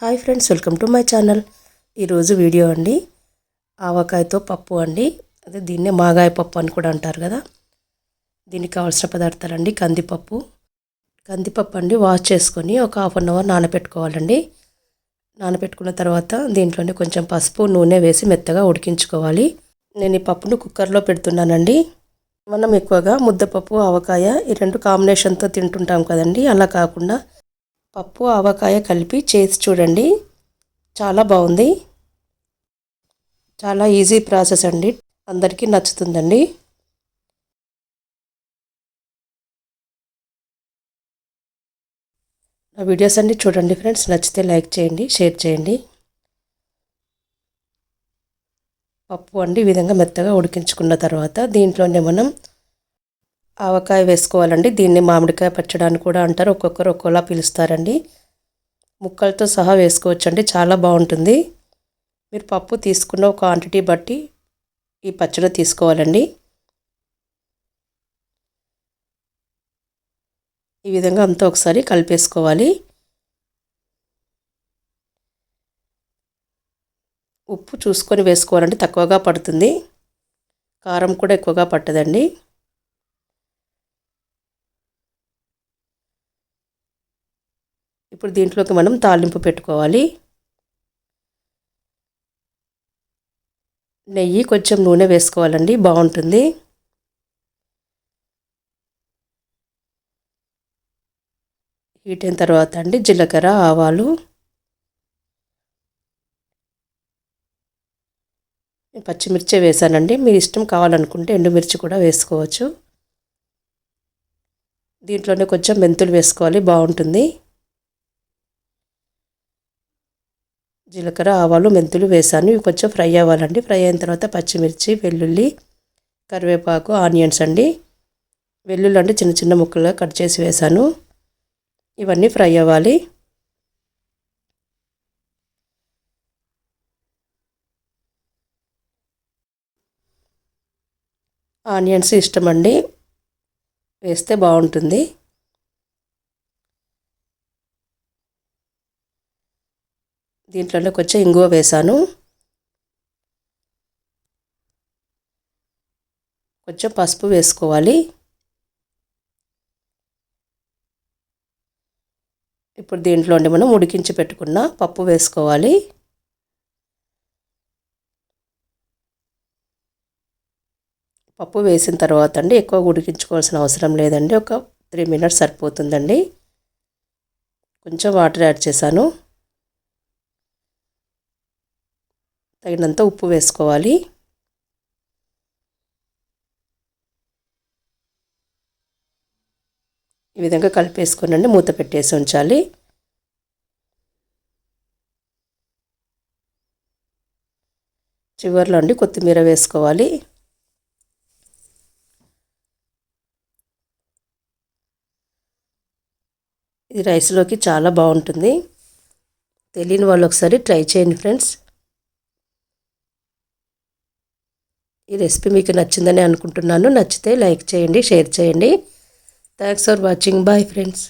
Hi friends welcome to my channel. ఈరోజు video అండి. ఆవకాయతో పప్పు అండి. అదే దీన్నే మాగాయ పప్పు అని కూడా అంటారు కదా. దీనికి కావాల్సిన పదార్థాలండి కందిపప్పు. కందిపప్పు అండి వాష్ చేసుకొని ఒక హాఫ్ అన్ అవర్ నానబెట్టుకోవాలండి. నానబెట్టుకున్న తర్వాత దీంట్లోనే కొంచెం పసుపు నూనె వేసి మెత్తగా ఉడికించుకోవాలి. నేను ఈ పప్పును కుక్కర్లో పెడుతున్నానండి. మనం ఎక్కువగా ముద్దపప్పు ఆవకాయ ఈ రెండు కాంబినేషన్తో తింటుంటాం కదండి. అలా కాకుండా పప్పు ఆవకాయ కలిపి చేసి చూడండి. చాలా బాగుంది. చాలా ఈజీ ప్రాసెస్ అండి. అందరికీ నచ్చుతుందండి. నా వీడియోస్ అన్ని చూడండి ఫ్రెండ్స్. నచ్చితే లైక్ చేయండి షేర్ చేయండి. పప్పు అండి ఈ విధంగా మెత్తగా ఉడికించుకున్న తర్వాత దీంట్లోనే మనం ఆవకాయ వేసుకోవాలండి. దీన్ని మామిడికాయ పచ్చడానికి కూడా అంటారు. ఒక్కొక్కరు ఒక్కోలా పిలుస్తారండి. ముక్కలతో సహా వేసుకోవచ్చండి. చాలా బాగుంటుంది. మీరు పప్పు తీసుకున్న క్వాంటిటీ బట్టి ఈ పచ్చడి తీసుకోవాలండి. ఈ విధంగా అంతా ఒకసారి కలిపేసుకోవాలి. ఉప్పు చూసుకొని వేసుకోవాలంటే తక్కువగా పడుతుంది. కారం కూడా ఎక్కువగా పట్టదండి. ఇప్పుడు దీంట్లోకి మనం తాలింపు పెట్టుకోవాలి. నెయ్యి కొంచెం నూనె వేసుకోవాలండి బాగుంటుంది. హీట్ అయిన తర్వాత అండి జీలకర్ర ఆవాలు. పచ్చిమిర్చి వేసానండి. మీరు ఇష్టం కావాలనుకుంటే ఎండుమిర్చి కూడా వేసుకోవచ్చు. దీంట్లోనే కొంచెం మెంతులు వేసుకోవాలి బాగుంటుంది. జీలకర్ర ఆవాలు మెంతులు వేసాను. ఇవి కొంచెం ఫ్రై అవ్వాలండి. ఫ్రై అయిన తర్వాత పచ్చిమిర్చి వెల్లుల్లి కరివేపాకు ఆనియన్స్ అండి. వెల్లుల్లి అంటే చిన్న చిన్న ముక్కలుగా కట్ చేసి వేసాను. ఇవన్నీ ఫ్రై అవ్వాలి. ఆనియన్స్ ఇష్టం అండి. వేస్తే బాగుంటుంది. దీంట్లోనే కొంచెం ఇంగువ వేసాను కొంచెం పసుపు వేసుకోవాలి. ఇప్పుడు దీంట్లోనే మనం ఉడికించి పెట్టుకున్న పప్పు వేసుకోవాలి. పప్పు వేసిన తర్వాత అండి ఎక్కువ ఉడికించుకోవాల్సిన అవసరం లేదండి. ఒక త్రీ మినిట్స్ సరిపోతుందండి. కొంచెం వాటర్ యాడ్ చేశాను. తగినంత ఉప్పు వేసుకోవాలి. ఈ విధంగా కలిపేసుకోనండి మూత పెట్టేసి ఉంచాలి. చివరిలో అండి కొత్తిమీర వేసుకోవాలి. ఇది రైస్లోకి చాలా బాగుంటుంది. తెలియని వాళ్ళు ఒకసారి ట్రై చేయండి ఫ్రెండ్స్. ఈ రెసిపీ మీకు నచ్చిందని అనుకుంటున్నాను. నచ్చితే లైక్ చేయండి షేర్ చేయండి. Thanks for watching bye friends